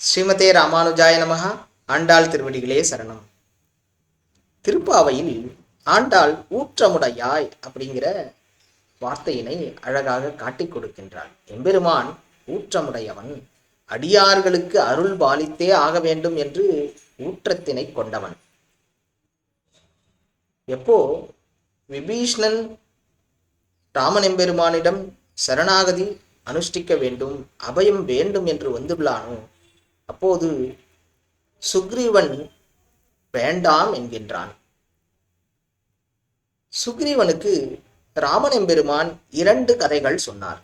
ஸ்ரீமதே ராமானுஜாய நமகா ஆண்டாள் திருவடிகளே சரணம். திருப்பாவையில் ஆண்டாள் ஊற்றமுடையாய் அப்படிங்கிற வார்த்தையினை அழகாக காட்டிக் கொடுக்கின்றாள். எம்பெருமான் ஊற்றமுடையவன் அடியார்களுக்கு அருள் பாலித்தே ஆக வேண்டும் என்று ஊற்றத்தினை கொண்டவன். எப்போ விபீஷ்ணன் ராமன் எம்பெருமானிடம் சரணாகதி அனுஷ்டிக்க வேண்டும் அபயம் வேண்டும் என்று வந்துள்ளானோ அப்போது சுக்ரீவன் வேண்டாம் என்கின்றான். சுக்ரீவனுக்கு ராமன் பெருமான் இரண்டு கதைகள் சொன்னார்.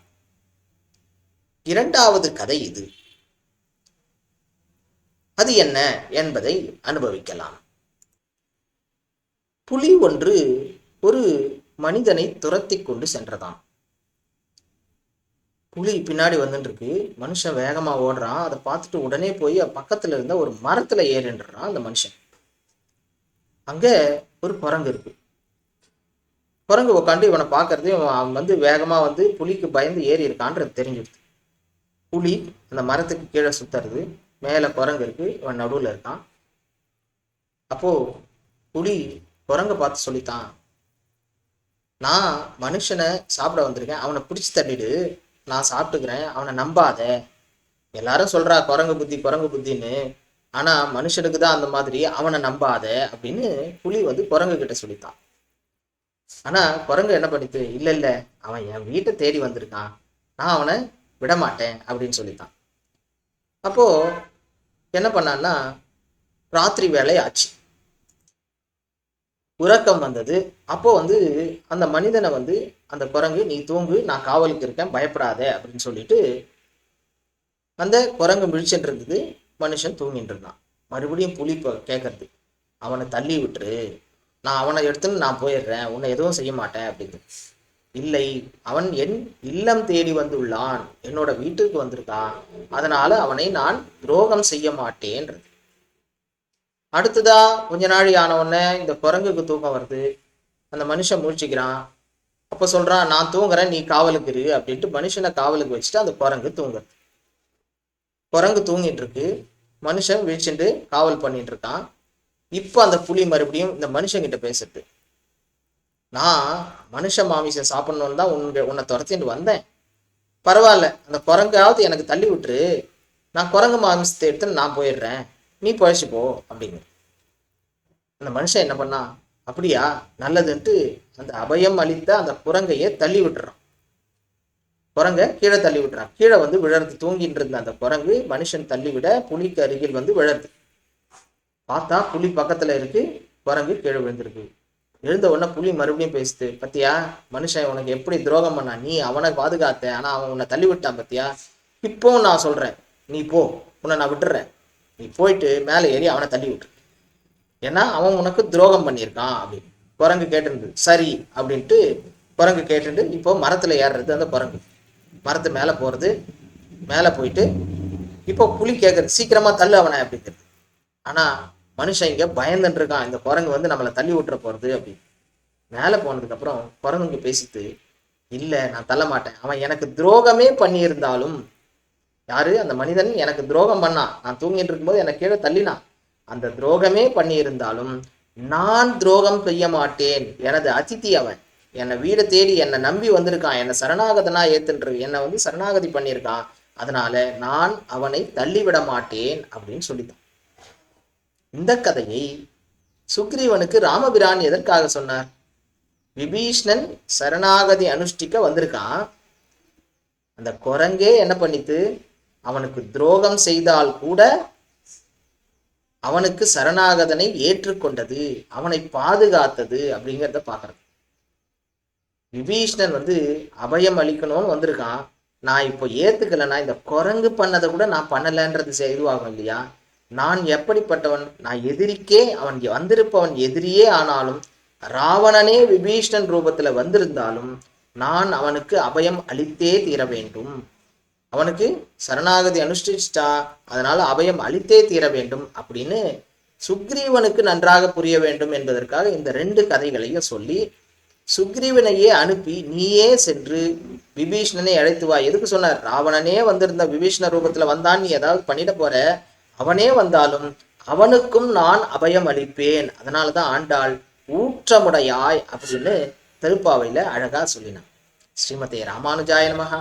இரண்டாவது கதை இது. அது என்ன என்பதை அனுபவிக்கலாம். புலி ஒன்று ஒரு மனிதனை துரத்தி கொண்டு சென்றதாம். புலி பின்னாடி வந்துட்டுருக்கு மனுஷன் வேகமாக ஓடுறான். அதை பார்த்துட்டு உடனே போய் பக்கத்தில் இருந்த ஒரு மரத்தில் ஏறின்றான் அந்த மனுஷன். அங்கே ஒரு குரங்கு இருக்கு. குரங்கு உட்காந்து இவனை பார்க்கறது இவன் அவன் வந்து வேகமாக வந்து புலிக்கு பயந்து ஏறி இருக்கான்றது தெரிஞ்சிடுது. புலி அந்த மரத்துக்கு கீழே சுத்துறது. மேலே குரங்கு இருக்கு. இவன் நடுவில் இருக்கான். அப்போது புலி குரங்கை பார்த்து சொல்லித்தான் நான் மனுஷனை சாப்பிட வந்திருக்கேன். அவனை பிடிச்சி தள்ளிடு. நான் சாப்பிட்டுக்கிறேன் அவனை நம்பாத. எல்லாரும் சொல்றா குரங்கு புத்தி குரங்கு புத்தின்னு. ஆனா மனுஷனுக்கு தான் அந்த மாதிரி அவனை நம்பாத அப்படின்னு புலி வந்து குரங்கு கிட்ட சொல்லித்தான். ஆனா குரங்கு என்ன பண்ணிட்டு இல்ல இல்ல அவன் என் வீட்டை தேடி வந்திருக்கான். நான் அவனை விட மாட்டேன் அப்படின்னு சொல்லித்தான். அப்போ என்ன பண்ணான்னா ராத்திரி வேலை ஆச்சு உறக்கம் வந்தது. அப்போ வந்து அந்த மனிதனை வந்து அந்த குரங்கு நீ தூங்கு நான் காவலுக்கு இருக்கேன் பயப்படாத அப்படின்னு சொல்லிட்டு அந்த குரங்கு மிழிச்சுட்டு இருந்தது மனுஷன் தூங்கிட்டு இருந்தான் மறுபடியும் புலி கேட்கறது அவனை தள்ளி விட்டுரு. நான் அவனை எடுத்துன்னு நான் போயிடுறேன். உன்னை எதுவும் செய்ய மாட்டேன் அப்படின்னு இல்லை. அவன் என் இல்லம் தேடி வந்துள்ளான். என்னோட வீட்டுக்கு வந்திருக்கான். அதனால அவனை நான் துரோகம் செய்ய மாட்டேன்றது. அடுத்ததா கொஞ்ச நாள் ஆன உடனே இந்த குரங்குக்கு தூக்கம் வருது. அந்த மனுஷன் முழிச்சுக்கிறான் அப்போ சொல்றான் நான் தூங்குறேன் நீ காவலுக்கு இரு அப்படின்ட்டு மனுஷனை காவலுக்கு வச்சுட்டு அந்த குரங்கு தூங்குறது குரங்கு தூங்கிட்டு இருக்கு மனுஷன் விழிச்சுட்டு காவல் பண்ணிட்டு இருக்கான் இப்போ அந்த புலி மறுபடியும் இந்த மனுஷங்கிட்ட பேசுறது நான் மனுஷ மாமிசம் சாப்பிடணும்னு தான் உன்னை உன்னை துரத்திட்டு வந்தேன். பரவாயில்ல அந்த குரங்காவது எனக்கு தள்ளி விட்டுரு. நான் குரங்கு மாமிசத்தை எடுத்துன்னு நான் போயிடுறேன். நீ பழச்சு போ அப்படின்னு. அந்த மனுஷன் என்ன பண்ணா அப்படியா? நல்லதுன்ட்டு அந்த அபயம் அளித்த அந்த குரங்கையை தள்ளி விட்டுறான். குரங்கை கீழே தள்ளி விட்டுறான். கீழே வந்து விழறது தூங்கிட்டு இருந்த அந்த குரங்கு மனுஷன் தள்ளி விட புலிக்கு அருகில் வந்து விழருது பார்த்தா புலி பக்கத்துல இருக்கு குரங்கு கீழே விழுந்திருக்கு. எழுந்த உடனே புலி மறுபடியும் பேசுது பத்தியா மனுஷன் உனக்கு எப்படி துரோகம் பண்ணா நீ அவனை பாதுகாத்த ஆனா அவன் உன்னை தள்ளி விட்டான் பத்தியா? இப்போ நான் சொல்றேன். நீ போ உன்னை நான் விட்டுறேன். நீ போயிட்டு மேலே ஏறி அவனை தள்ளி விட்டுரு ஏன்னா அவன் உனக்கு துரோகம் பண்ணியிருக்கான் அப்படின்னு. குரங்கு கேட்டிருந்தது. சரி அப்படின்ட்டு குரங்கு கேட்டுட்டு இப்போ மரத்தில் ஏறுறது அந்த குரங்கு. மரத்து மேலே போகிறது மேலே போயிட்டு இப்போ புலி கேட்குறது சீக்கிரமாக தள்ளு அவனை அப்படிங்கிறது ஆனால் மனுஷன் இங்கே பயந்துட்டுருக்கான் இந்த குரங்கு வந்து நம்மளை தள்ளி விட்டுற போகிறது அப்படின்னு. மேலே போனதுக்கப்புறம் குரங்கு குரங்குங்க பேசிட்டு இல்லை நான் தள்ள மாட்டேன். அவன் எனக்கு துரோகமே பண்ணியிருந்தாலும் யாரு? அந்த மனிதன் எனக்கு துரோகம் பண்ணான். நான் தூங்கிட்டு இருக்கும்போது எனக்கு கீழே தள்ளினான். அந்த துரோகமே பண்ணியிருந்தாலும் நான் துரோகம் செய்ய மாட்டேன். எனது அதித்தி அவன். என்னை வீடு தேடி என்னை நம்பி வந்திருக்கான். என்னை சரணாகதனா ஏத்துன்று என்னை வந்து சரணாகதி பண்ணியிருக்கான். அதனால நான் அவனை தள்ளிவிட மாட்டேன் அப்படின்னு சொல்லித்தான் இந்த கதையை சுக்ரீவனுக்கு ராமபிரான் எதற்காக சொன்னார்? விபீஷ்ணன் சரணாகதி அனுஷ்டிக்க வந்திருக்கான். அந்த குரங்கே என்ன பண்ணித்து அவனுக்கு துரோகம் செய்தால் கூட அவனுக்கு சரணாகதனை ஏற்றுக்கொண்டது அவனை பாதுகாத்தது அப்படிங்கிறத பார்க்கறது. விபீஷ்ணன் வந்து அபயம் அளிக்கணும்னு வந்திருக்கான். நான் இப்போ ஏத்துக்கலைன்னா இந்த குரங்கு பண்ணதை கூட நான் பண்ணலைன்றது செ- இதுவாகும் இல்லையா? நான் எப்படிப்பட்டவன்? நான் எதிரிக்கே அவன் வந்திருப்பவன் எதிரியே ஆனாலும் ராவணனே விபீஷ்ணன் ரூபத்துல வந்திருந்தாலும் நான் அவனுக்கு அபயம் அளித்தே தீர வேண்டும். அவனுக்கு சரணாகதி அனுஷ்டிச்சிட்டா அதனால அபயம் அளித்தே தீர வேண்டும் அப்படின்னு சுக்ரீவனுக்கு நன்றாக புரிய வேண்டும் என்பதற்காக இந்த ரெண்டு கதைகளையும் சொல்லி சுக்ரீவனையே அனுப்பி நீயே சென்று விபீஷ்ணனை அழைத்து வா. எதுக்கு சொன்னார்? ராவணனே வந்திருந்த விபீஷ்ண ரூபத்துல வந்தான் நீ ஏதாவது பண்ணிட போற? அவனே வந்தாலும் அவனுக்கும் நான் அபயம் அளிப்பேன். அதனாலதான் ஆண்டாள் ஊற்றமுடையாய் அப்படின்னு திருப்பாவையில அழகா சொல்லினான். ஸ்ரீமதே ராமானுஜாய நமகா